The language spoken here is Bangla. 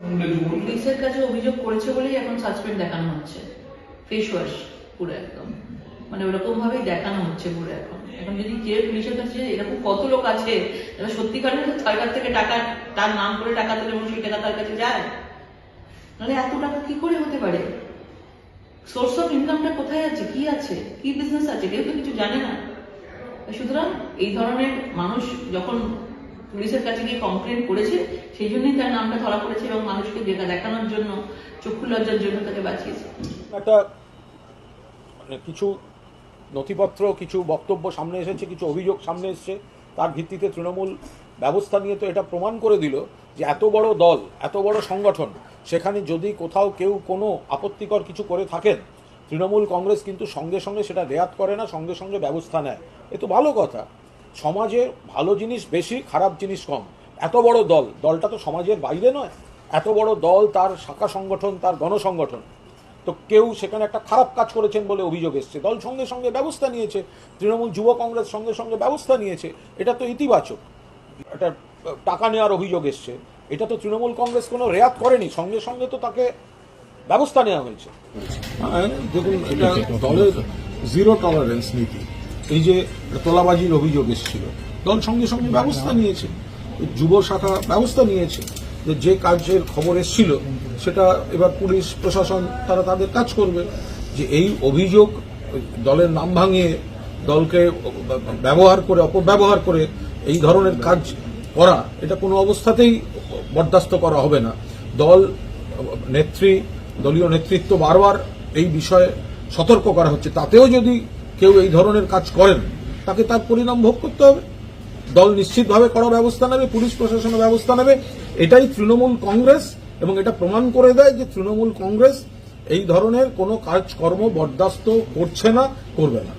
পুলিশের কাছে অভিযোগ করেছে বলেই এখন সাসপেন্ড দেখানো হচ্ছে। ফেস ওয়াশ পুরো একদম। মানে ওরকম ভাবেই দেখানো হচ্ছে পুরো এখন। এখন যদি যে পুলিশের কাছে এরকম কত লোক আছে যারা সত্যিকারের সরকার থেকে টাকা, তার নাম করে টাকা তোলে এবং সেই টাকা তার কাছে যায়? নাহলে এত টাকা কি করে হতে পারে? সোর্স অফ ইনকামটা কোথায় আছে? কি আছে? কি বিজনেস আছে? কেউ তো কিছু জানে না। সুতরাং এই ধরনের মানুষ যখন পুলিশের কাছে গিয়ে কমপ্লেন করেছে, সেই জন্যই তার নামটা ধরা পড়েছে এবং মানুষকে দেখা দেখানোর জন্য চক্ষু লজ্জার জন্য তাকে বাঁচিয়েছে। একটা মানে কিছু নথিপত্র, কিছু বক্তব্য সামনে এসেছে, কিছু অভিযোগ সামনে এসেছে, তার ভিত্তিতে তৃণমূল ব্যবস্থা নিয়ে তো এটা প্রমাণ করে দিল যে এত বড় দল, এত বড় সংগঠন, সেখানে যদি কোথাও কেউ কোনো আপত্তিকর কিছু করে থাকেন, তৃণমূল কংগ্রেস কিন্তু সঙ্গে সঙ্গে সেটা রেয়াত করে না, সঙ্গে সঙ্গে ব্যবস্থা নেয়। এ তো ভালো কথা। সমাজে ভালো জিনিস বেশি খারাপ জিনিস কম। এত বড় দল দলটা তো সমাজের বাইরে নয়। এত বড় দল তার শাখা সংগঠন তার গণসংগঠন। তো কেউ সেখানে একটা খারাপ কাজ করেছেন বলে অভিযোগ এসছে। দল সঙ্গে সঙ্গে ব্যবস্থা নিয়েছে। তৃণমূল যুব কংগ্রেস সঙ্গে সঙ্গে ব্যবস্থা নিয়েছে। এটা তো ইতিবাচক। একটা টাকা নেওয়ার অভিযোগ এসছে। এটা তো তৃণমূল কংগ্রেস কোনো রেয়াত করেনি। সঙ্গে সঙ্গে তো তাকে ব্যবস্থা নেওয়া হয়েছে। হ্যাঁ, দেখুন এটা দলের জিরো টলারেন্স নীতি। এই যে তোলাবাজির অভিযোগ এসেছিল দল সঙ্গে সঙ্গে ব্যবস্থা নিয়েছে যুব শাখা ব্যবস্থা নিয়েছে যে যে কাজের খবর এসেছিল সেটা এবার পুলিশ প্রশাসন তারা তাদের কাজ করবে যে এই অভিযোগ দলের নাম ভাঙিয়ে দলকে ব্যবহার করে অপব্যবহার করে এই ধরনের কাজ করা এটা কোনো অবস্থাতেই বরদাস্ত করা হবে না। দল নেত্রী দলীয় নেতৃত্ব বারবার এই বিষয়ে সতর্ক করা হচ্ছে। তাতেও যদি কেউ এই ধরনের কাজ করেন, তাকে তার পরিণাম ভোগ করতে হবে। দল নিশ্চিতভাবে কড়া ব্যবস্থা নেবে, পুলিশ প্রশাসনের ব্যবস্থা নেবে। এটাই তৃণমূল কংগ্রেস এবং এটা প্রমাণ করে দেয় যে তৃণমূল কংগ্রেস এই ধরনের কোনো কাজকর্ম বরদাস্ত করছে না, করবে না।